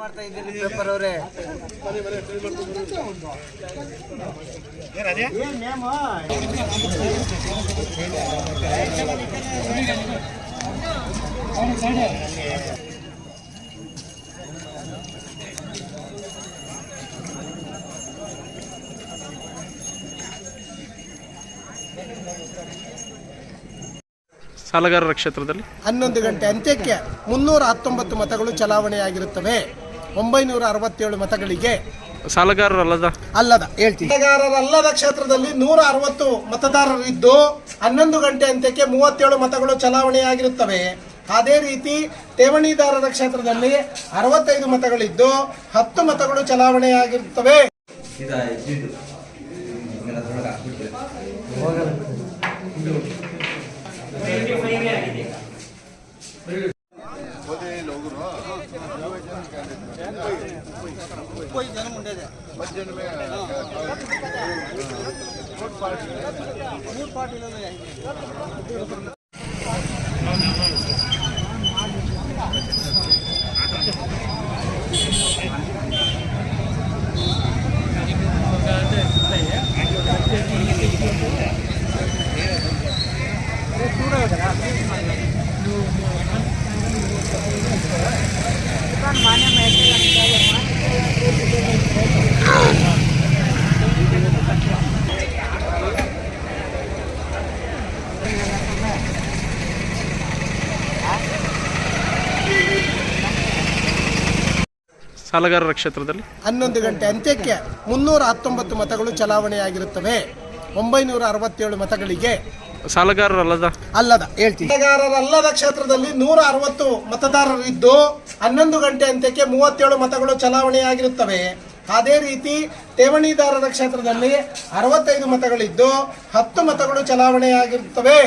ಮಾಡ್ತಾ ಇದ್ದೀರಿ ಪೇಪರ್ ಅವರೇ. ಸಾಲಗಾರರ ಕ್ಷೇತ್ರದಲ್ಲಿ? ಹನ್ನೊಂದು ಗಂಟೆ ಅಂತ್ಯಕ್ಕೆ ಮುನ್ನೂರ ಹತ್ತೊಂಬತ್ತು ಮತಗಳು ಚಲಾವಣೆಯಾಗಿರುತ್ತವೆ. ಒಂಬೈನೂರ ಅರವತ್ತೇಳು ಮತಗಳಿಗೆ ಸಾಲಗಾರರಲ್ಲದ? ಅಲ್ಲದ ಹೇಳ್ತೀನಿ. ಅಲ್ಲದ ಕ್ಷೇತ್ರದಲ್ಲಿ ನೂರ ಅರವತ್ತು ಮತದಾರರಿದ್ದು ಹನ್ನೊಂದು ಗಂಟೆ ಅಂತ್ಯಕ್ಕೆ ಮೂವತ್ತೇಳು ಮತಗಳು ಚಲಾವಣೆಯಾಗಿರುತ್ತವೆ. ಅದೇ ರೀತಿ ಠೇವಣಿದಾರರ ಕ್ಷೇತ್ರದಲ್ಲಿ ಅರವತ್ತೈದು ಮತಗಳಿದ್ದು ಹತ್ತು ಮತಗಳು ಚಲಾವಣೆಯಾಗಿರುತ್ತವೆ. कोई जन्म मुंडे दे बच्चन में वोट पार्टी वोट पार्टी में Thank you. ಸಾಲಗಾರರ ಕ್ಷೇತ್ರದಲ್ಲಿ? ಹನ್ನೊಂದು ಗಂಟೆ ಅಂತ್ಯಕ್ಕೆ ಮುನ್ನೂರ ಹತ್ತೊಂಬತ್ತು ಮತಗಳು ಚಲಾವಣೆಯಾಗಿರುತ್ತವೆ. ಒಂಬೈನೂರ ಅರವತ್ತೇಳು ಮತಗಳಿಗೆ. ಸಾಲಗಾರರಲ್ಲದ? ಅಲ್ಲದ ಹೇಳ್ತೀನಿ. ಸಾಲಗಾರರಲ್ಲದ ಕ್ಷೇತ್ರದಲ್ಲಿ ನೂರ ಅರವತ್ತು ಮತದಾರರಿದ್ದು ಹನ್ನೊಂದು ಗಂಟೆ ಅಂತ್ಯಕ್ಕೆ ಮೂವತ್ತೇಳು ಮತಗಳು ಚಲಾವಣೆಯಾಗಿರುತ್ತವೆ. ಅದೇ ರೀತಿ ಠೇವಣಿದಾರರ ಕ್ಷೇತ್ರದಲ್ಲಿ ಅರವತ್ತೈದು ಮತಗಳಿದ್ದು ಹತ್ತು ಮತಗಳು ಚಲಾವಣೆಯಾಗಿರುತ್ತವೆ.